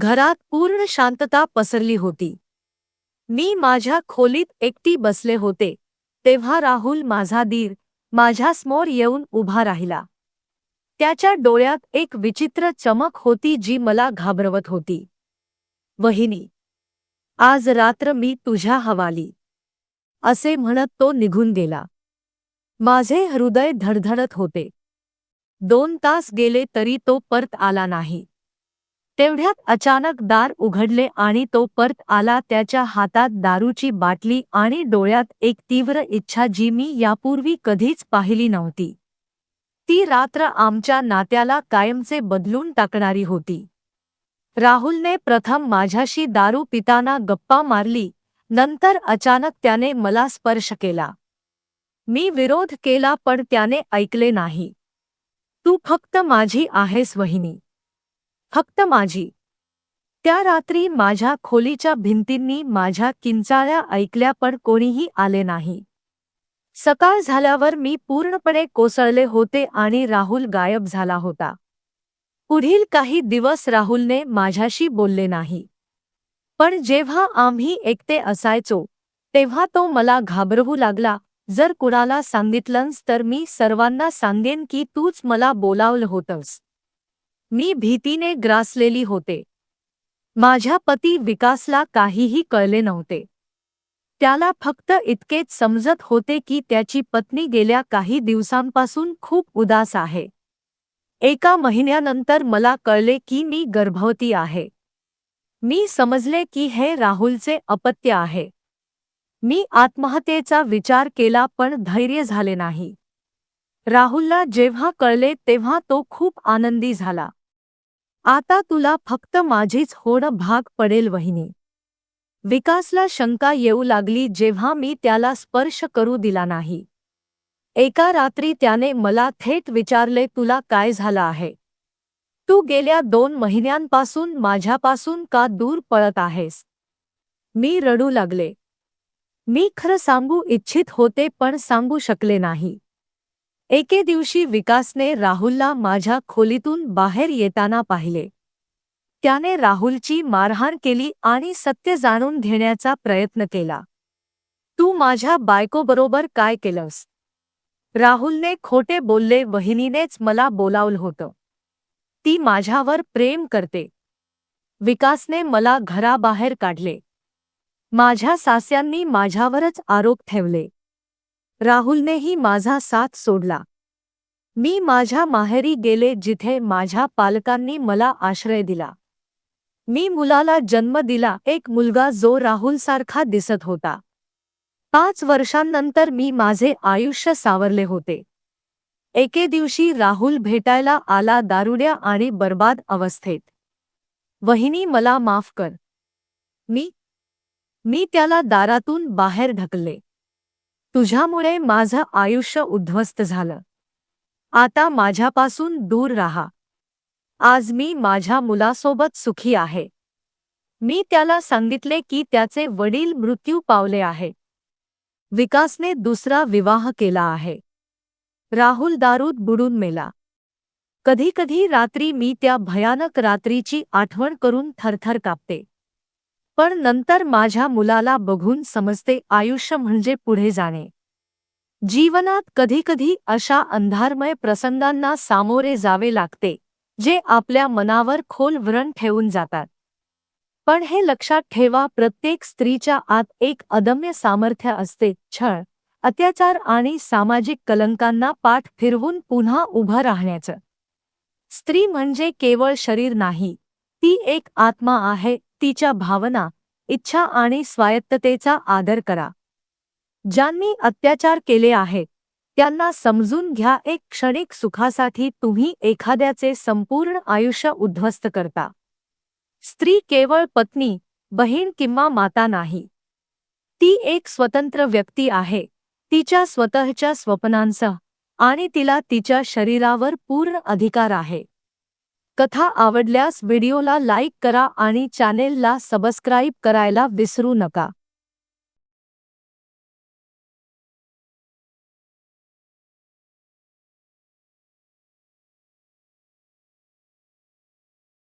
घरात पूर्ण शांतता पसरली होती. मी माझ्या खोलीत एकटी बसले होते तेव्हा राहुल माझा दीर माझ्यासमोर येऊन उभा राहिला. त्याच्या डोळ्यात एक विचित्र चमक होती जी मला घाबरवत होती. वहिनी आज रात्र मी तुझ्या हवाली असे म्हणत तो निघून गेला. माझे हृदय धडधडत होते. दोन तास गेले तरी तो परत आला नाही. तेवढ्यात अचानक दार उघडले आणि तो परत आला त्याच्या हातात दारूची बाटली आणि डोळ्यात एक तीव्र इच्छा जी मी यापूर्वी कधीच पाहिली नव्हती. ती रात्र आमच्या नात्याला कायमचे बदलून टाकणारी होती. राहुलने प्रथम माझ्याशी दारू पिताना गप्पा मारली नंतर अचानक त्याने मला स्पर्श केला. मी विरोध केला पण त्याने ऐकले नाही. तू फक्त माझी आहेस वहिनी. फक्त माझी. त्या रात्री माझ्या खोलीच्या भिंतींनी माझ्या किंचाळ्या ऐकल्या पण कोणीही आले नाही. सकाळ झाल्यावर मी पूर्णपणे कोसळले होते आणि राहुल गायब झाला होता. पुढील काही दिवस राहुलने माझ्याशी बोलले नाही. पण जेव्हा आम्ही एकटे असायचो तेव्हा तो मला घाबरवू लागला. जर कुणाला सांगितलंस तर मी सर्वांना सांगेन की तूच मला बोलावलं होतंस. मी भीतीने ग्रासलेली होते. माझ्या पती विकासला काहीही कळले नव्हते. त्याला फक्त इतकेच समजत होते की त्याची पत्नी गेल्या काही दिवसांपासून खूप उदास आहे. एका महिन्यानंतर मला कळले की मी गर्भवती आहे. मी समजले की हे राहुलचे अपत्य आहे. मी आत्महत्येचा विचार केला पण धैर्य झाले नाही. राहुलला जेव्हा कळले तेव्हा तो खूप आनंदी झाला. आता तुला फक्त माझीच होणं भाग पडेल वहिनी. विकासला शंका येऊ लागली जेव्हा मी त्याला स्पर्श करू दिला नाही. एका रात्री त्याने मला थेट विचारले तुला काय झालं आहे? तू गेल्या दोन महिन्यांपासून माझ्यापासून का दूर पळत आहेस? मी रडू लागले. मी खरं सांगू इच्छित होते पण सांगू शकले नाही. एके दिवशी विकासने राहुलला माझ्या खोलीतून बाहेर येताना पाहिले. त्याने राहुलची मारहाण केली आणि सत्य जाणून घेण्याचा प्रयत्न केला. तू माझ्या बायकोबरोबर काय केलंस राहुलने खोटे बोलले वहिनीनेच मला बोलावलं होतं. ती माझ्यावर प्रेम करते विकासने मला घराबाहेर काढले. माझ्या सास्यांनी माझ्यावरच आरोप ठेवले. राहुलनेही माझा साथ सोडला. मी माझ्या माहेरी गेले जिथे माझ्या पालकांनी मला आश्रय दिला. मी मुलाला जन्म दिला एक मुलगा जो राहुलसारखा दिसत होता. पाच वर्षांनंतर मी माझे आयुष्य सावरले होते. एके दिवशी राहुल भेटायला आला दारुड्या आणि बर्बाद अवस्थेत. वहिनी मला माफ कर. मी मी त्याला दारातून बाहेर ढकले तुझ्यामुळे माझं आयुष्य उद्ध्वस्त झालं. आता माझ्यापासून दूर राहा. आज मी माझ्या मुलासोबत सुखी आहे. मी त्याला सांगितले की त्याचे वडील मृत्यू पावले आहे. विकासने दुसरा विवाह केला आहे. राहुल दारूत बुडून मेला. कधीकधी रात्री मी त्या भयानक रात्रीची आठवण करून थरथर कापते. पण नंतर माझ्या मुलाला बघून समजते आयुष्य म्हणजे पुढे जाणे. जीवनात कधीकधी अशा अंधारमय प्रसंगांना सामोरे जावे लागते जे आपल्या मनावर खोल व्रण ठेवून जातात. पण हे लक्षात ठेवा प्रत्येक स्त्रीच्या आत एक अदम्य सामर्थ्य असते छळ अत्याचार आणि सामाजिक कलंकांना पाठ फिरवून पुन्हा उभं राहण्याचं. स्त्री म्हणजे केवळ शरीर नाही ती एक आत्मा आहे तिच्या भावना इच्छा आणि स्वायत्ततेचा आदर करा. ज्यांनी अत्याचार केले आहेत त्यांना समजून घ्या एक क्षणिक सुखासाठी तुम्ही एखाद्याचे संपूर्ण आयुष्य उद्ध्वस्त करता. स्त्री केवळ पत्नी बहीण किंवा माता नाही. ती एक स्वतंत्र व्यक्ती आहे तिच्या स्वतःच्या स्वप्नांसह आणि तिला तिच्या शरीरावर पूर्ण अधिकार आहे. कथा आवडल्यास व्हिडिओला लाईक करा आणि चॅनेलला सबस्क्राईब करायला विसरू नका.